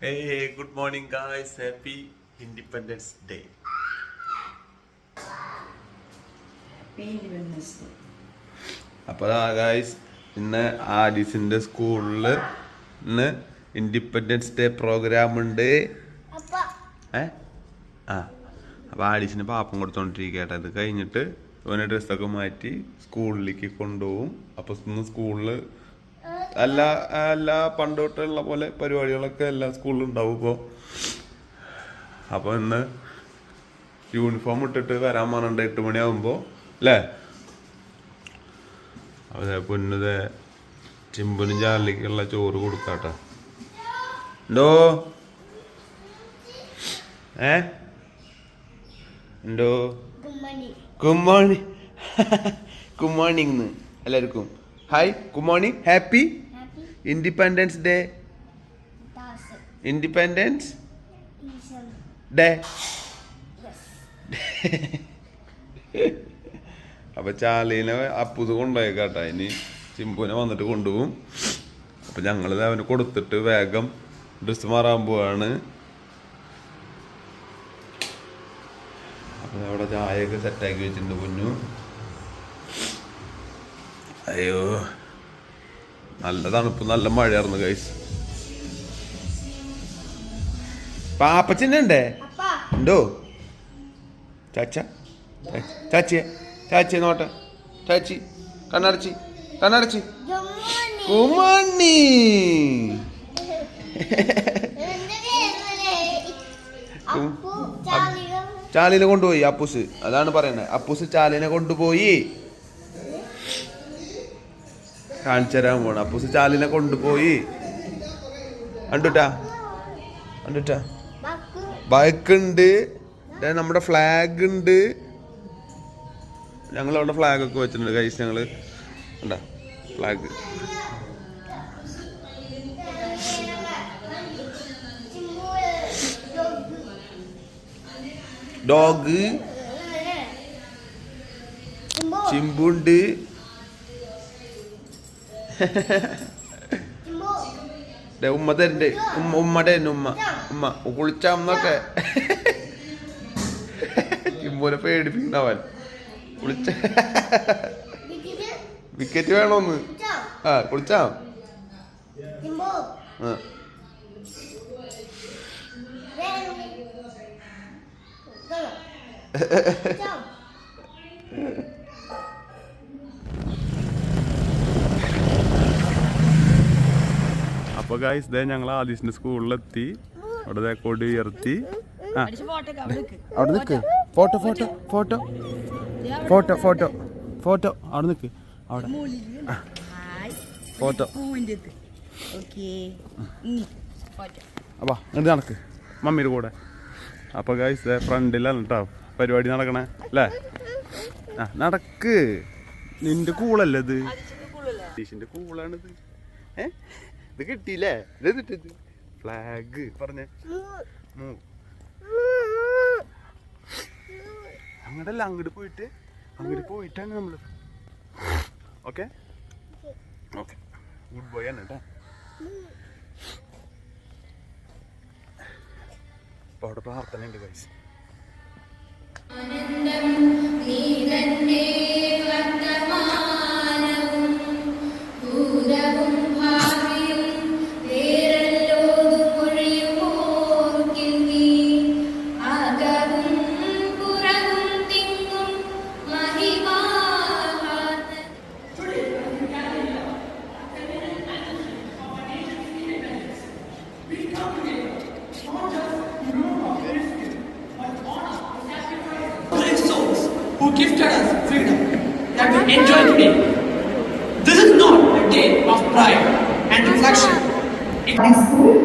Hey, good morning, guys. Happy Independence Day. അപ്പോൾ guys ഇന്ന് ആലീസിന്റെ സ്കൂളിൽ ഇന്ന് ഇൻഡിപെൻഡൻസ് ഡേ പ്രോഗ്രാം ഉണ്ട്. ഏ? ആ. അപ്പോൾ ആലീസിന് പാപ്പം കൊടുത്തോണ്ടിരിക്കട്ടെ ഇത് കഴിഞ്ഞിട്ട് ഇവനെ ഡ്രസ്സൊക്കെ മാറ്റി സ്കൂളിലേക്ക് കൊണ്ടുപോകും. അപ്പോൾ ഇന്ന് സ്കൂളിൽ എല്ലാ എല്ലാ പണ്ട് തൊട്ടുള്ള പോലെ പരിപാടികളൊക്കെ എല്ലാ സ്കൂളിലും ഉണ്ടാവും ഇപ്പോൾ അപ്പോൾ ഇന്ന് യൂണിഫോം ഇട്ടിട്ട് വരാൻ പറഞ്ഞിട്ട് എട്ട് മണിയാകുമ്പോൾ അല്ലേ? അതെ പൊന്നത് ചിമ്പനും ചാലിലേക്കുള്ള ചോറ് കൊടുക്കാട്ടോ. എന്തോ? ഏ എന്തോ? ഗുഡ് മോർണിംഗ് ഗുഡ് മോർണിംഗ് എല്ലാവർക്കും. Hi good morning happy Independence Day Independence Day അപ്പൊ ചാലീനെ അപ്പുത് കൊണ്ടുപോയേക്കാട്ടാ ഇനി ചിമ്പുവിനെ വന്നിട്ട് കൊണ്ടുപോകും. അപ്പൊ ഞങ്ങളിത് അവന് കൊടുത്തിട്ട് വേഗം ഡ്രസ്സ് മാറാൻ പോവാണ്. അവിടെ ചായയൊക്കെ സെറ്റാക്കി വെച്ചിട്ടുണ്ട് കുഞ്ഞു. അയ്യോ നല്ല തണുപ്പ് നല്ല മഴയായിരുന്നു കൈസ് പാപ്പച്ചിന്നുണ്ടേ ഉണ്ടോ? ചാച്ച ചാച്ചിയെ ചാച്ചി നോട്ടെ. ചാച്ചി കണ്ണടച്ചി കണ്ണടച്ചി. കുമണ്ണി ചാലിനെ കൊണ്ടുപോയി അപ്പുസ്. അതാണ് പറയുന്നത്. അപ്പുസ് ചാലിനെ കൊണ്ടുപോയി. കാണിച്ചു തരാൻ പോണം അപ്പുസ് ചാലിനെ കൊണ്ടുപോയി. കണ്ടുട്ടാ? കണ്ടുട്ടാ? ബൈക്ക് ഉണ്ട് ദേ നമ്മുടെ ഫ്ലാഗ് ഉണ്ട് ഞങ്ങൾ അവിടെ ഫ്ലാഗ് ഒക്കെ വെച്ചിട്ടുണ്ട് കൈസ് ഞങ്ങൾ. ഉണ്ടാ ഫ്ലാഗ്. ഡോഗ്. ചിമ്പുണ്ട്. ഉമ്മ തരണ്ട്. ഉമ്മ ഉമ്മടെ ഉമ്മ. ഉമ്മ കുളിച്ചാന്നൊക്കെ ചിമ്പൂനെ പേടിപ്പിക്കുന്നവൻ കുളിച്ച വിക്കറ്റ് വേണോന്ന്. ആ കുളിച്ചാ. ആ. അപ്പൊ ഗൈസ് ദേ ഞങ്ങൾ ആദീസിന്റെ സ്കൂളിലെത്തി. അവിടെ കൊടി ഉയർത്തി. ആ. അവിടെ നിൽക്ക് photo photo photo photo photo photo അവിടെ നിൽക്ക് അവിടെ ഫോട്ടോ അപ്പാ എന്നിട്ട് നടക്ക്. മമ്മിയുടെ കൂടെ. അപ്പോൾ ഗൈസ് ഫ്രണ്ടിലാണ് കേട്ടോ പരിപാടി നടക്കണേ അല്ലേ? ആ നടക്ക്. നിന്റെ കൂളല്ലേ ഇത്? ടീഷിന്റെ കൂളാണിത്. ഏ? ഇത് കിട്ടിയില്ലേ? ഇത് ഫ്ലാഗ് പറഞ്ഞേ. അങ്ങോട്ടല്ല അങ്ങോട്ട് പോയിട്ട്. അങ്ങോട്ട് പോയിട്ടാണ് നമ്മൾ ഓക്കെ? ഓക്കെ. ഗുഡ് ബോയ് ആണ് കേട്ടോ അവിടെ പ്രാർത്ഥന ഉണ്ട് കൈസ് and reflection. School.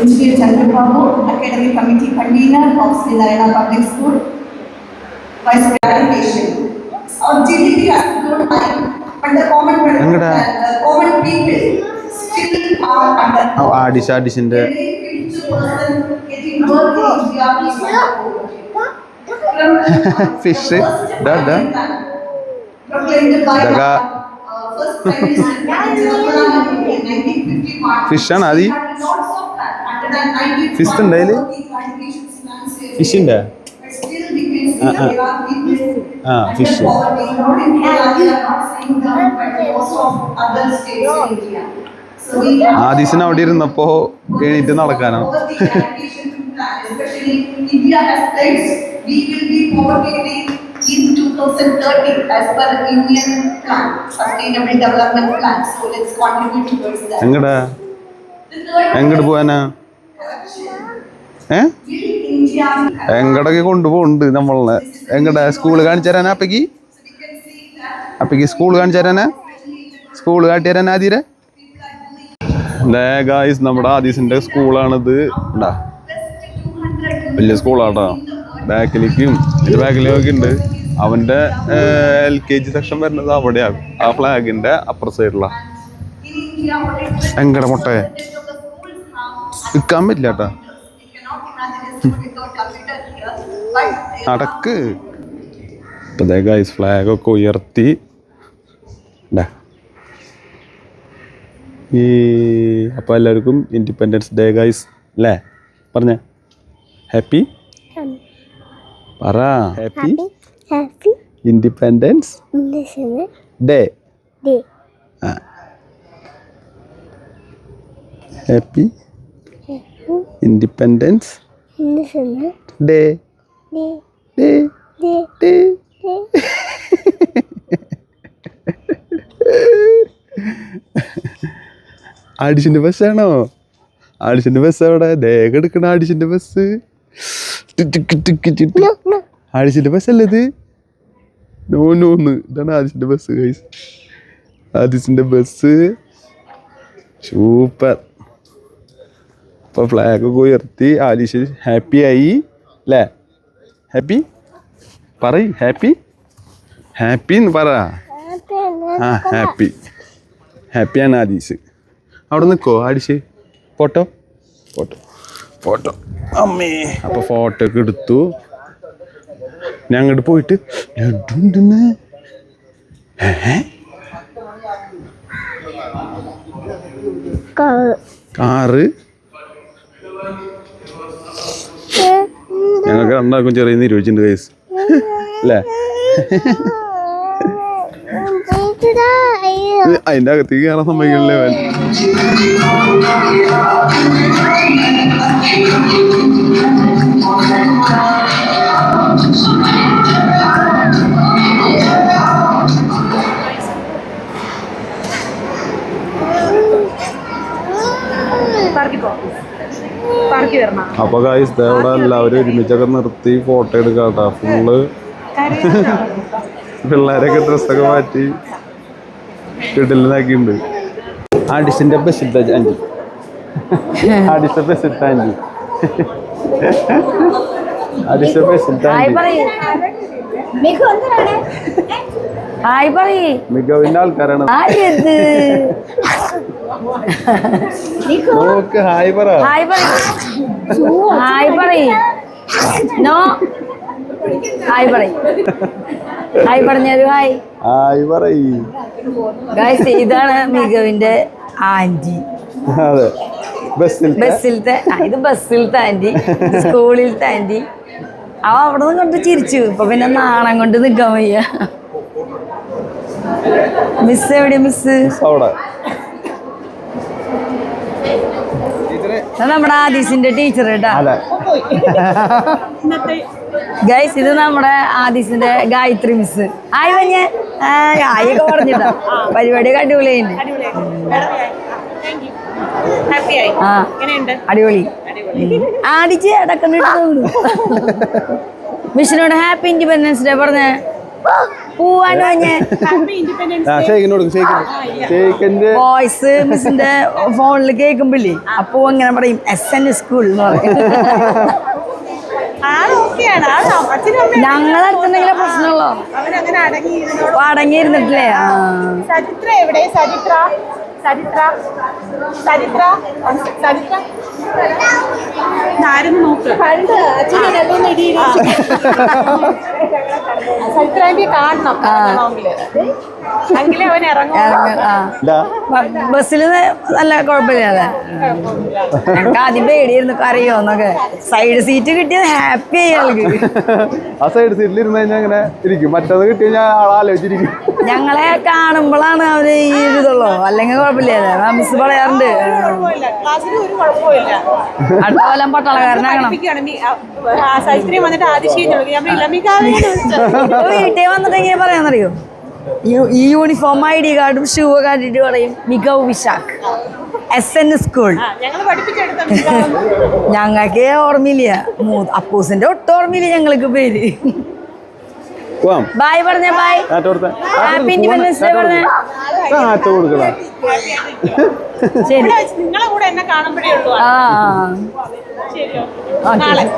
Engineer Chandrababu, Academy Committee Convener of Sri Narayana Public School. Vice Presentation. Our GDP has grown high, but the common, the common people still are under. Oh, getting work in. From- Fish, the da, da. By Daga. Fish ആണ് ആദി? Fish ഉണ്ട് അതിൽ? Fish ഉണ്ട്? ആ, ആ. ആ, fish. ആദീസിന് അവിടെ ഇരുന്നപ്പോ എണീറ്റ് നടക്കാനോ Especially India has pledged we will be poverty in 2030 as per Union plan, Sustainable Development Plan. So let's contribute towards that. എങ്ങടാ? എങ്ങോട്ട് പോവാനാ? ഏ? എങ്ങടൊക്കെ കൊണ്ടുപോകുന്നുണ്ട് നമ്മളെ? എങ്ങടാ? സ്കൂൾ കാണിച്ചു തരാനാ അപ്പക്ക് അപ്പക്ക് സ്കൂൾ കാണിച്ചു തരാനാ? സ്കൂൾ കാട്ടി തരാനാ ആദ്യരെ ഗായ്സ് നമ്മുടെ ആദീസിന്റെ സ്കൂളാണിത്. ഉണ്ടാ വലിയ സ്കൂളാട്ടോ. ബാക്കിലേക്കും ഇതിന്റെ ബാക്കിലേക്കൊക്കെ ഉണ്ട്. അവന്റെ എൽ കെ ജി സെക്ഷൻ വരുന്നത് അവിടെയാണ്. ആ ഫ്ലാഗിന്റെ അപ്പുറ സൈഡിലാണ് എങ്കട മുട്ടയെ? നിൽക്കാൻ പറ്റില്ല കേട്ടാ അടക്ക്. cannot imagine a school without computer here, but they are നടക്ക് ഇപ്പൊ ദേ ഗൈസ് ഫ്ലാഗ് ഒക്കെ ഉയർത്തി. ഈ അപ്പോൾ എല്ലാവർക്കും ഇൻഡിപെൻഡൻസ് ഡേ ഗൈസ് അല്ലേ പറഞ്ഞേ. ഹാപ്പി പറ. Happy happy happy, Independence Day day ആ. Happy Independence Day day day day day. ബസ്സാണോ ആഡിഷന്റെ ബസ് അവിടെ ദേഹ എടുക്കണ ആഡിഷന്റെ ബസ് No, no, ബസ് അല്ലേ ഇത്? നോ നോന്ന് ഇതാണ് ആദിശന്റെ ബസ് ഗൈസ് ആദിശന്റെ ബസ് സൂപ്പർ. അപ്പൊ ഫ്ലാഗ് ഒക്കെ ഉയർത്തി ആദിശ് ഹാപ്പി ആയി അല്ലേ ഹാപ്പി പറയ് ഹാപ്പി ഹാപ്പി എന്ന് പറ. ആ ഹാപ്പി ഹാപ്പിയാണ് ആദീസ് അവിടെ നിൽക്കോ ആദിശ് ഫോട്ടോ ഫോട്ടോ ഫോട്ടോ. അമ്മേ. അപ്പോൾ ഫോട്ടോ ഒക്കെ എടുത്തു. ഞാൻ അങ്ങോട്ട് പോയിട്ട് ലഡു ഉണ്ടെന്ന് ഏ go. കാറ്. ഞങ്ങൾക്ക് രണ്ടാക്കും ചെറിയ നിരോധിച്ചിട്ടുണ്ട് കേസ് അല്ലേ? അതിന്റെ അതിന്റെ അകത്തേക്ക് കയറാൻ സമ്മതിക്കണല്ലേ? അപ്പൊ ഗായ്സ് ദേവടെ എല്ലാവരും ഒരുമിച്ചൊക്കെ നിർത്തി ഫോട്ടോ എടുക്കാട്ടാ. ഫുള്ള് പിള്ളേരൊക്കെ ഡ്രസ്സൊക്കെ മാറ്റി കിടലിനാക്കിണ്ട് ആഡിസിന്റെ ബസ് അഞ്ചി. ആഡിഷ ബസ് അഞ്ചി. ആഡിഷ ബസ് ഹായ് പറയ്. ഹായ് പറയ്. മികവിന്റെ ആൾക്കാരാണ്. ആര്യത് നോക്ക് ഹായ് പറ. ഹായ് പറയ്. ഹായ് പറയ്. നോ. ഹായ് പറയ്. ഹായ് പറഞ്ഞൊരു ഹായ്. ഹായ് പറയ്. ഗായ്സ് ഇതാണ് മികവിന്റെ ആന്റി അതെ. ബസ്സിലത്തെ? ഇത് ബസ്സിലത്തെ ആന്റി. സ്കൂളിലത്തെ ആന്റി. അവ അവിടെ നിന്ന് കൊണ്ട് ചിരിച്ചു. ഇപ്പൊ പിന്നെ നാണം കൊണ്ട് നിക്കാൻ വയ്യ. മിസ് എവിടെയാ മിസ് നമ്മുടെ ആദീസിന്റെ ടീച്ചർ കേട്ടാ. ഗൈസ് ഇത് നമ്മുടെ ആദീസിന്റെ ഗായത്രി മിസ് ആയി വഞ്ഞ ആയൊക്കെ പറഞ്ഞിട്ടാ. പരിപാടിയൊക്കെ അടിപൊളിയുണ്ട് ഹാപ്പിയായി ആ. അടിപൊളി. തോന്നുന്നു മിസ്സിനോട് ഹാപ്പി ഇൻഡിപെൻഡൻസ് ഡേ പറഞ്ഞ. വോയിസ് മിസ്സിന്റെ ഫോണിൽ കേൾക്കുമ്പോഴേ അപ്പോ അങ്ങനെ പറയും എസ് എൻ സ്കൂൾ എന്ന് പറയും. ഞങ്ങളെ അടുത്തുണ്ടെങ്കിലേ പ്രശ്നമുള്ളോ? അടങ്ങി ഇരുന്നോളൂ. അപ്പൊ അടങ്ങിയിരുന്നിട്ടില്ലേ? ആ. സജിത്ര എവിടെ? സജിത്ര? ചരിത്ര? ചരിത്ര? ചരിത്ര? ആരും നോക്ക്. കണ്ട് അച്ഛനെ രണ്ടൂന്ന് ഇടി ചരിത്രാന്റിയെ കാണണം. ഇറങ്ങണമെങ്കിൽ. എങ്കിലേ അവൻ ഇറങ്ങും. ഇറങ്ങ- ആ. ബ- ബസ്സിൽ നല്ല കുഴപ്പമില്ലാതെ ഞങ്ങൾക്ക് ആദ്യം പേടിയായിരുന്നു എന്നൊക്കെ. സൈഡ് സീറ്റ് കിട്ടിയത് ഹാപ്പി ആയി ആ സൈഡ് സീറ്റിൽ ഇരുന്ന് കഴിഞ്ഞാൽ അങ്ങനെ ഇരിക്കും. മറ്റത് കിട്ടി ഞാൻ ആളാലോചിച്ചിരിക്കും ഞങ്ങളെ കാണുമ്പോഴാണ് അവർ ഈ ഇതുള്ളൂ. അല്ലെങ്കിൽ കുഴപ്പമില്ലാതെ മിസ് പറയാറുണ്ട്. കുഴപ്പമില്ല. ക്ലാസ്സിൽ ഒരു കുഴപ്പമില്ല. അടുത്ത കൊല്ലം പട്ടാളക്കാരനാകണം. വീട്ടിൽ വന്നിട്ട് എങ്ങനെ പറയാന്നറിയോ? ഈ- ഈ യൂണിഫോം ഐ ഡി കാർഡും ഷൂ ഒക്കെ കണ്ടിട്ട് പറയും മികവ് വിശാഖ്. എസ് എൻ സ്കൂൾ ഞങ്ങൾക്ക് ഓർമ്മയില്ല. അപ്പൂസിന്റെ ഒട്ടും ഓർമ്മയില്ല ഞങ്ങൾക്ക് പേര്. ബായ് പറഞ്ഞ ബായ് ഹാപ്പി ഇൻഡിപെൻഡൻസ് ഡേ പറഞ്ഞ. കൊടുക്കടാ. ശരി. നിങ്ങളെ കൂടെ എന്നെ കാണുമ്പോഴേ ഉള്ളൂ ആ ശരി ഞങ്ങൾ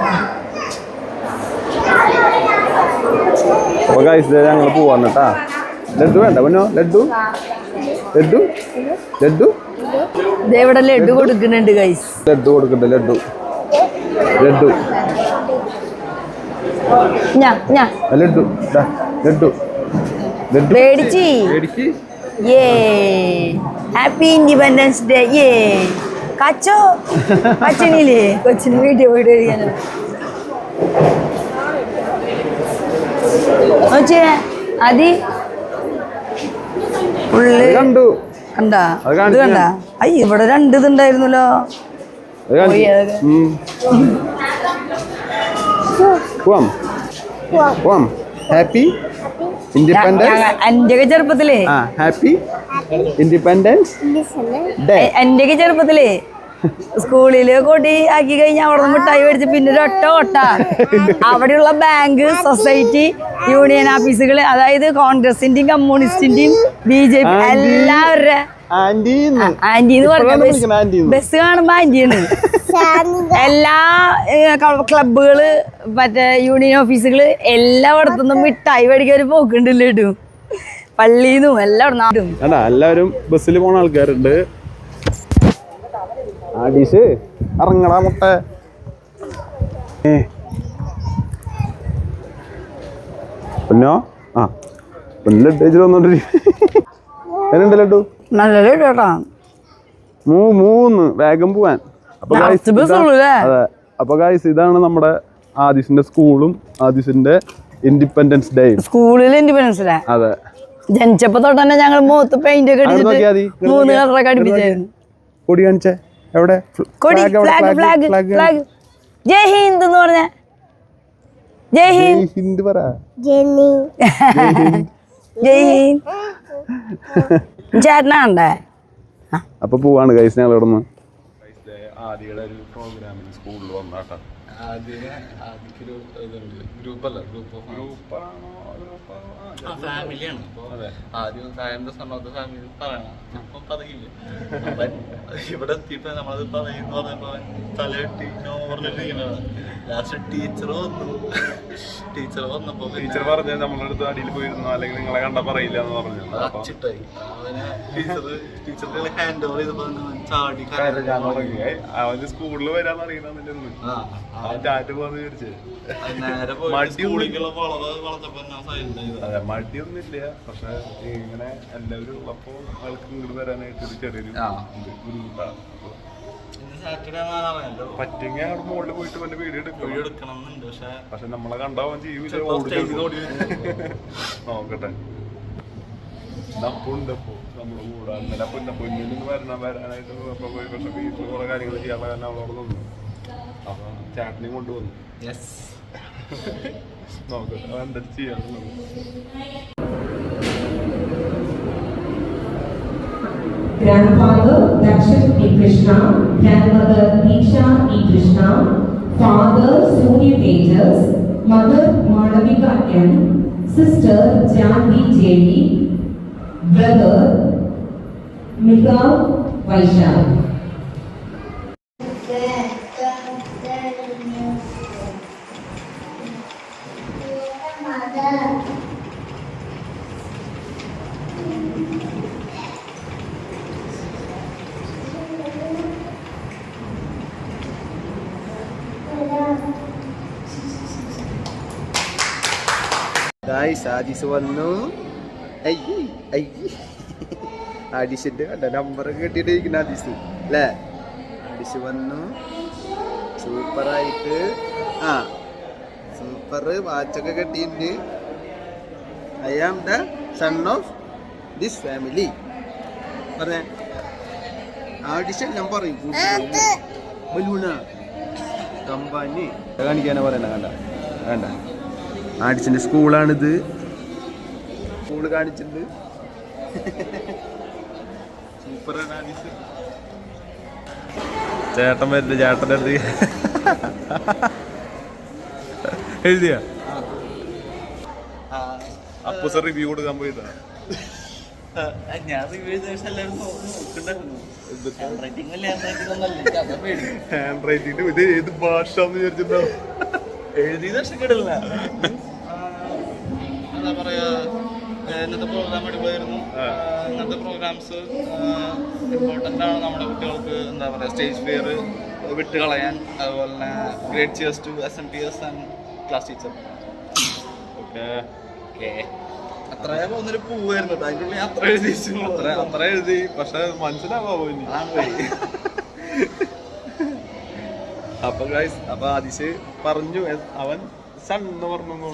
കേട്ടാ. ലഡു വേണ്ട. പൊന്നോ ലഡു ലഡു ലഡു ഇവിടെ ലഡു കൊടുക്കുന്നുണ്ട് ഗൈസ് ലഡു കൊടുക്കണ്ട ലഡു ലഡു ലഡു ലഡു ഏ ഹാപ്പി ഇൻഡിപെൻഡൻസ് ഡേ ഏ കച്ചോ? കച്ചണില്ലേ കൊച്ചിന് വീട്ടിൽ പോയിട്ട് കഴിക്കാനോ അതി ഉള്ളു. കണ്ടു. കണ്ടാ? ഇത് കണ്ടാ? അയ്യ ഇവിടെ രണ്ട് ഇതുണ്ടായിരുന്നല്ലോ ഹാപ്പി ഇൻഡിപെൻഡൻസ് എന്റെ ചെറുപ്പത്തിലേ. ഹാപ്പി ഇൻഡിപെൻഡൻസ് എന്റെയൊക്കെ ചെറുപ്പത്തിലേ. സ്കൂളിൽ കൊടി ആക്കി കഴിഞ്ഞാൽ അവിടെ നിന്ന് മിഠായി മേടിച്ച് പിന്നെ ഒരു ഒറ്റ ഓട്ട. അവിടെയുള്ള ബാങ്ക് സൊസൈറ്റി യൂണിയൻ ഓഫീസുകൾ അതായത് കോൺഗ്രസിന്റെയും കമ്മ്യൂണിസ്റ്റിന്റെയും ബി ജെ പി. എല്ലാവരുടെ ആന്റി എന്ന് പറഞ്ഞ. ബസ് കാണുമ്പോ ആന്റിയാണ് എല്ലാ ക്ലബുകൾ മറ്റേ യൂണിയൻ ഓഫീസുകൾ എല്ലായിടത്തുനിന്നും മിഠായി മേടിക്കാൻ ഒരു പോക്കുണ്ടല്ലോ പള്ളിന്നും എല്ലായിടത്തും എല്ലാവരും ബസ്സിൽ പോണ ആൾക്കാരുണ്ട്. ആ ഇറങ്ങടാ മുട്ട. പൊന്നോ? ആ. പൊന്നു വന്നോണ്ടിരി. വന്നോണ്ടിരിക്കും ലഡു? നല്ല കേട്ടോ മൂ മൂന്ന് വേഗം പോവാൻ? അതെ. അപ്പൊ ഗായ്സ് ഇതാണ് നമ്മുടെ ആദിസിന്റെ സ്കൂളും ആദിസിന്റെ ഇൻഡിപെൻഡൻസ് ഡേ സ്കൂളിൽ ഇൻഡിപെൻഡൻസ് ഡേ അതെ. ജനിച്ചപ്പോ തൊട്ട് തന്നെ ഞങ്ങൾ മുഖത്ത് പെയിന്റ് ഒക്കെ അടിച്ചിട്ട് മൂന്ന്. കളറൊക്കെ അടിപ്പിച്ചായിരുന്നു കൊടി കാണിച്ചേ. എവിടെ? കൊടി flag flag flag Jai Hind എന്ന് പറഞ്ഞ. ജയ് ജയ് ഹിന്ദ്. ഹിന്ദ് പറ. ജയ് ഹിന്ദ്. ചേട്ടനാണ്ടേ അപ്പൊ പോവാണ് ഗൈസ് ഞങ്ങൾ ഇവിടെ നിന്ന് ആദ്യയുടെ ഒരു പ്രോഗ്രാമിന് സ്കൂളിൽ വന്നാട്ടാ ആദ്യ അതിക്കൊരു ഇതുണ്ട്. ഗ്രൂപ്പല്ല? ഗ്രൂപ്പ് ഓഫ് ഗ്രൂപ്പാണോ ഫാമിലിയാണ് ഇപ്പൊ ആദ്യം ഫാമിലി സമയത്ത് ഫാമിലി പറയണം. അപ്പം പറയില്ല? അവൻ ഇവിടെ എത്തിയപ്പോ നമ്മളത് പറയുന്ന പറഞ്ഞപ്പോ അവൻ ലാസ്റ്റ് ടീച്ചർ വന്നു. ടീച്ചർ വന്നപ്പോ ടീച്ചർ പറഞ്ഞ നമ്മളുടെ അടുത്ത് അടിയിൽ പോയിരുന്നു? അല്ലെങ്കിൽ നിങ്ങളെ കണ്ട പറയില്ല എന്ന് പറഞ്ഞു അച്ചിട്ടായി. അവന് ടീച്ചർ ടീച്ചറിന്റെ ഹാൻഡ് ഓവർ ചെയ്തപ്പോ ചാടി അവന് സ്കൂളിൽ വരാൻ അറിയുന്ന ആ മടിയൊന്നുമില്ല. പക്ഷെ ഇങ്ങനെ എല്ലാവരും ഉള്ളപ്പോ ആൾക്ക് ഇങ്ങോട്ട് വരാനായിട്ട് ഒരു ചെറിയൊരു ബുദ്ധിമുട്ടാണ്. അവിടെ മുകളിൽ പോയിട്ട് വല്ല വീഡിയോ എടുക്കും. വീഡിയോ എടുക്കണം പക്ഷെ പക്ഷെ നമ്മളെ കണ്ടാവാൻ നിന്ന് ഓടി നോക്കട്ടെ. നപ്പുണ്ടപ്പോ നമ്മൾ കൂടാ ഇന്നലെ പൊന്ന പൊന്നിൽ വരണം വരാനായിട്ട് പോയി പക്ഷെ വീട്ടിൽ കുറെ കാര്യങ്ങൾ ചെയ്യാനുള്ള കാരണം അവളോട് നിന്നു. അപ്പൊ ചാട്ടിനെയും കൊണ്ടുവന്നു യെസ് നോക്കട്ടെ അതെന്താ ചെയ്യാന്നുള്ളത് Grandfather Dakshat E. Krishna, grandmother Deeksha E. Krishna, father Surya Tejas, mother Malavika M, sister Janvi J.V., brother Mika Vaishal. ആദിസ് വന്നു. അയ്യേ അയ്യേ ആദിസിന്റെ കണ്ട നമ്പർ കിട്ടിയിട്ടിരിക്കുന്ന ആദിസ് അല്ലേ ആദിസ് വന്നു. സൂപ്പറായിട്ട് ആ സൂപ്പർ വാച്ചൊക്കെ കെട്ടിയിട്ടുണ്ട്. I am the son of this family പറഞ്ഞേ. ആഡിഷൻ ഞാൻ പറയും. ബലൂണ. കമ്പാനി. കാണിക്കാനാ പറയണ കണ്ട വേണ്ട ആഡിഷന്റെ സ്കൂളാണിത്. സ്കൂൾ കാണിച്ചിട്ടുണ്ട്. ചേട്ടൻ വരുന്നു ചേട്ടന്റെ അടുത്ത്. എഴുതിയ? അപ്പൂസ റിവ്യൂ കൊടുക്കാൻ പോയിട്ടാ? ഞാൻ റിവ്യൂ ചെയ്ത ശേഷം എല്ലാവരും നോ- നോക്കണ്ടായിരുന്നു. ഹാൻഡ് റൈറ്റിംഗ് ഇത് ഏത് ഭാഷ വിചാരിച്ചിട്ടുണ്ടാവും എഴുതിയത് രക്ഷപ്പെടില്ല എന്താ പറയുക ഇന്നത്തെ പ്രോഗ്രാം അടിപൊളിയായിരുന്നു. ഇന്നത്തെ പ്രോഗ്രാംസ് ഇമ്പോർട്ടന്റ് ആണ് നമ്മുടെ കുട്ടികൾക്ക് എന്താ പറയുക സ്റ്റേജ് ഫിയർ വിട്ട് കളയാൻ. അതുപോലെ തന്നെ great cheers to S N T S and class teacher okay. അത്രയേ പോകുന്നൊരു പൂവായിരുന്നു. അതിന്റെ ഉള്ളിൽ അത്ര എഴുതി അത്ര അത്ര എഴുതി. പക്ഷെ മനസ്സിലാവോ ഇനി. അപ്പൊ ഗൈസ് അപ്പൊ അതിശ് പറഞ്ഞു അവൻ സൺ എന്ന് പറഞ്ഞു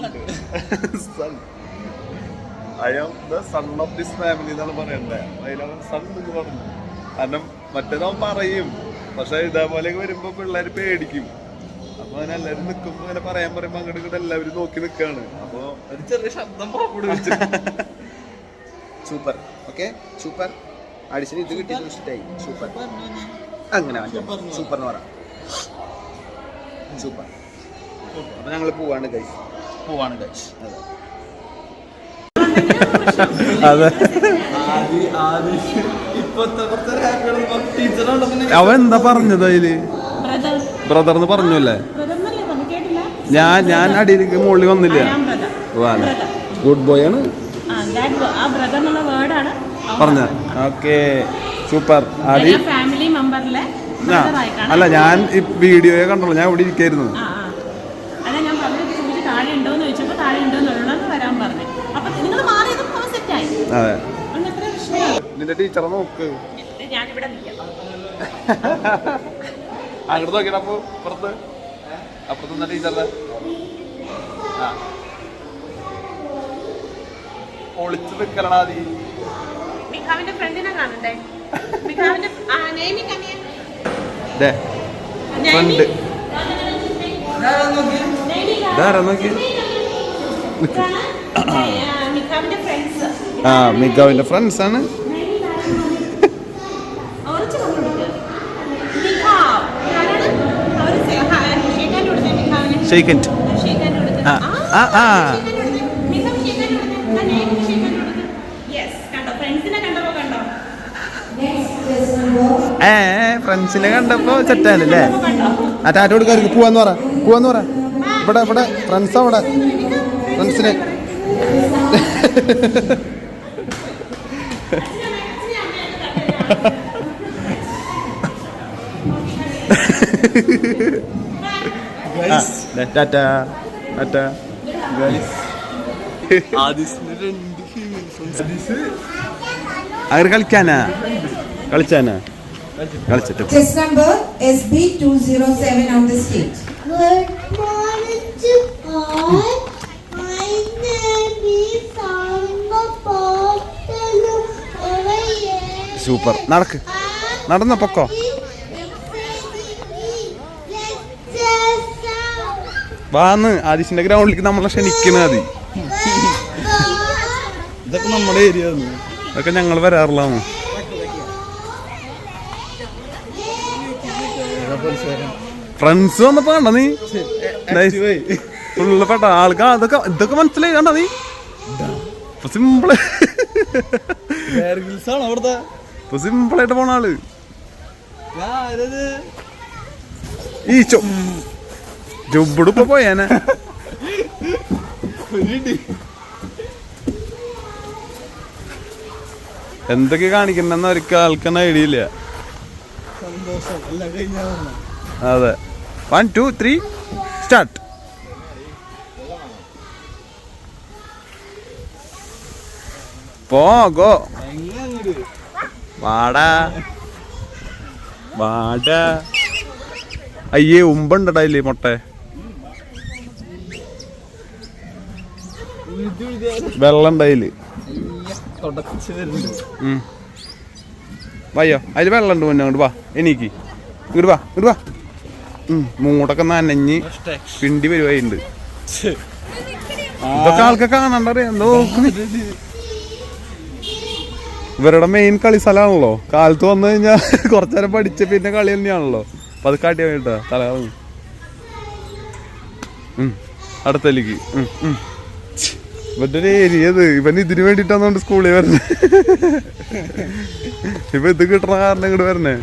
son. Am the son of this family എന്നാണ് പറയണ്ടേ. അതിലവൻ സൺ എന്ന് പറഞ്ഞു. കാരണം മറ്റേതവൻ പറയും. പക്ഷെ ഇതേപോലെ വരുമ്പോ പിള്ളേർ പേടിക്കും. അപ്പൊ അങ്ങനെ എല്ലാവരും നിക്കുമ്പോ അങ്ങനെ പറയാൻ പറയുമ്പോ അങ്ങോട്ട് ഇങ്ങോട്ട് എല്ലാവരും നോക്കി നിൽക്കാണ് അപ്പൊ ഒരു ചെറിയ ശബ്ദം പുറപ്പെടുവിച്ചു സൂപ്പർ ഓക്കെ സൂപ്പർ ആഡിഷൻ ഇത് കിട്ടി ഇഷ്ടമായി സൂപ്പർ അങ്ങനെ സൂപ്പർ എന്ന് പറയാം. സൂപ്പർ അപ്പൊ ഞങ്ങൾ പോവാണ് ഗൈസ് പോവാണ് കഴിച്ച് അതെ. പിന്നെ അവൻ എന്താ പറഞ്ഞത് അതിൽ? ബ്രദർ എന്ന് പറഞ്ഞല്ലേ ഞാൻ ഞാൻ അടിയിലേക്ക് മുകളിൽ വന്നില്ല. ഗുഡ് ബോയ് ആണ്. പറഞ്ഞ? ഓക്കെ സൂപ്പർ ആദ്യം അല്ല ഞാൻ വീഡിയോയെ കണ്ടോളൂ ഞാൻ ഇവിടെ ഇരിക്കായിരുന്നു ആ ആ അതാ ഞാൻ പറഞ്ഞത് ചോദിച്ചു താഴെ ഉണ്ടോന്ന് ചോദിച്ചപ്പോൾ താഴെ ഉണ്ടോന്നുള്ളത് വരാൻ പറഞ്ഞു അപ്പൊ നിങ്ങൾ മാറിയതും സെറ്റായി അതെ. നിന്റെ ടീച്ചറെ നോക്ക്. അങ്ങോട്ട് നോക്കിയിട്ട് അപ്പൊ പുറത്ത്. അപ്പുറത്ത് നിന്ന ടീച്ചറുടെ ആ. ഒളിച്ചു നിൽക്കലടാ നീ. മിഖാവിന്റെ ഫ്രണ്ടിനെ കാണണ്ടേ? മിഖാവിന്റെ നെയ്മി കമ്മിയ ദേ ഫ്രണ്ട്. ഇതാരാ നോക്കി മിഖാവിന്റെ ഫ്രണ്ട്സ് ആ മിഗാവിന്റെ ഫ്രണ്ട്സ് ആണ്. ഫ്രണ്ട്സിനെ കണ്ടപ്പോ സെറ്റാണല്ലേ ആ ടാറ്റ കൊടുക്കാർക്ക് പോവാന്ന് പറ പോവാന്ന് പറ. ഇവിടെ ഇവിടെ ഫ്രണ്ട്സ് അവിടെ. ഫ്രണ്ട്സിനെ ടാറ്റ ടാറ്റ അങ്ങനെ കളിക്കാനാ കളിച്ചാനാ കളിച്ചിട്ട് Test number SB207 on the stage. Good morning to all. My name is Samba Pottalu. Super. നടക്ക്. നടന്ന പൊക്കോ. വാന്ന്. ആദിശിന്റെ ഗ്രൗണ്ടിലേക്ക് നമ്മളെ ക്ഷണിക്കണ അതി ഇതൊക്കെ നമ്മുടെ ഏരിയ അതൊക്കെ ഞങ്ങൾ വരാറുള്ളതാണ്. ഫ്രണ്ട്സ് വന്നപ്പോ കണ്ട നീ? ഫുള്ള് പെട്ട ആൾക്ക്. അതൊക്കെ ഇതൊക്കെ മനസ്സിലായി കണ്ട നീ? സിമ്പിൾ സിമ്പിൾ ആണ് അവിടുത്തെ ഇപ്പൊ സിമ്പിളായിട്ട് പോണ ആൾ. ഈ ചോ ജുബിട് ഇപ്പൊ പോയേനെ. എന്തൊക്കെ കാണിക്കണ്ടെന്ന് അവർക്ക് ആൾക്കെന്ന ഐഡിയ ഇല്ല. അതെ. വൺ ടു ത്രീ സ്റ്റാർട്ട് പോകോ വാടാ. വാടാ. അയ്യേ ഉമ്പണ്ടടാ ഇല്ലേ മുട്ട. വെള്ളം ഉണ്ടായിൽ. വയ്യോ അതിൽ വെള്ളം ഉണ്ട് മുന്നേ അങ്ങോട്ട് വാ എനിക്ക് ഇങ്ങോട്ട് വാ ഇങ്ങോട്ട് വാ. മൂടൊക്കെ നനഞ്ഞ് പിണ്ടി വരുവായിണ്ട്. ഇതൊക്കെ ആൾക്കൊക്കെ കാണണ്ടറിയാം. നോക്ക് ഇവരുടെ മെയിൻ കളി സ്ഥലമാണല്ലോ കാലത്ത് വന്നു കഴിഞ്ഞാൽ കുറച്ചേരം പഠിച്ച പിന്നെ കളി തന്നെയാണല്ലോ. അപ്പൊ അത് കാട്ടിയാ വേണ്ട തല അടുത്തലേക്ക്. ഇവന്റെ ഒരു ഏരിയ ഇത്. ഇവൻ ഇതിന് വേണ്ടിട്ടാന്നോണ്ട് സ്കൂളിൽ വരുന്നത് ഇപ്പൊ ഇത് കിട്ടണ കാരണം ഇങ്ങോട്ട് വരണേ.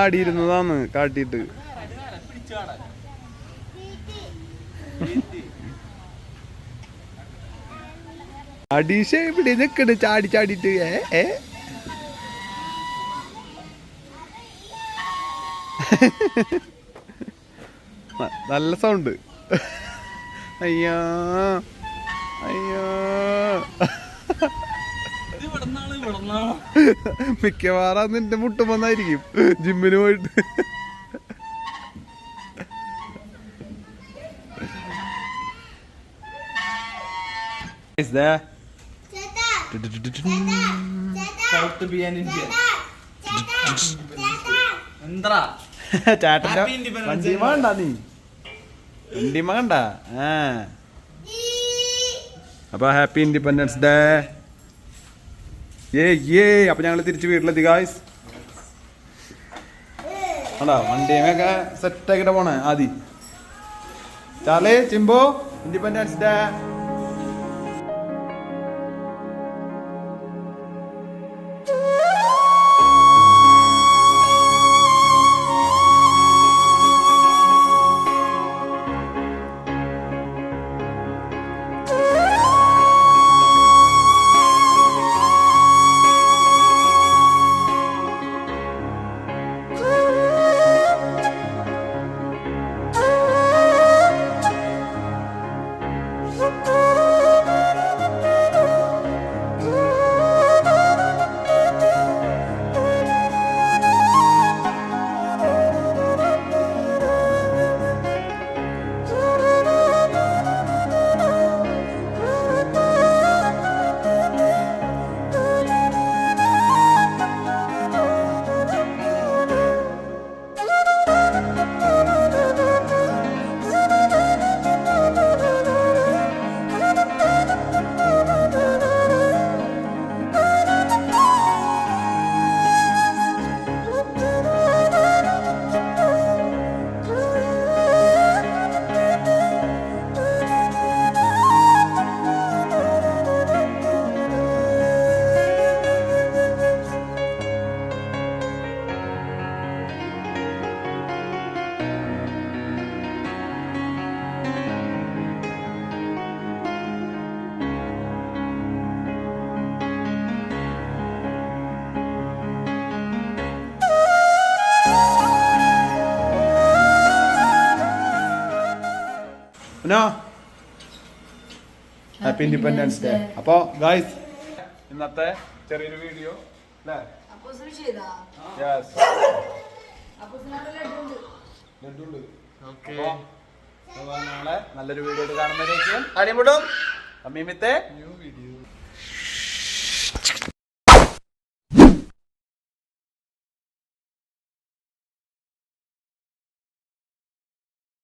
കാടിയിരുന്നതാന്ന് കാട്ടിട്ട് അടീഷ ഇവിടെ നിക്കണ് ചാടി ചാടിട്ട് ഏ ഏ? നല്ല സൗണ്ട്. അയ്യോ അയ്യോ. മിക്കവാറും നിന്റെ മുട്ടും വന്നായിരിക്കും. ജിമ്മിന് പോയിട്ട്. Is there? ചേട്ടന്റെ വണ്ടിമ കണ്ട നീ? വണ്ടിമ കണ്ട? ആ. അപ്പൊ ഹാപ്പി ഇൻഡിപെൻഡൻസ് ഡേ ഏ ഏ അപ്പൊ ഞങ്ങൾ തിരിച്ച് വീട്ടിലെത്തി ഗായ്സ് കണ്ടോ വണ്ടിയൊക്കെ സെറ്റ് ആക്കിട്ട് പോണേ ആദി. ചാലേ ചിമ്പോ Independence Day no happy Independence Day അപ്പോ ഗായ്സ് ഇന്നത്തെ ചെറിയൊരു വീഡിയോ അല്ലേ? നാളെ നല്ലൊരു വീഡിയോ കാണുമ്പോഴേക്കും അടിമുട്ടും അമ്മീമിത്തെ ന്യൂ വീഡിയോ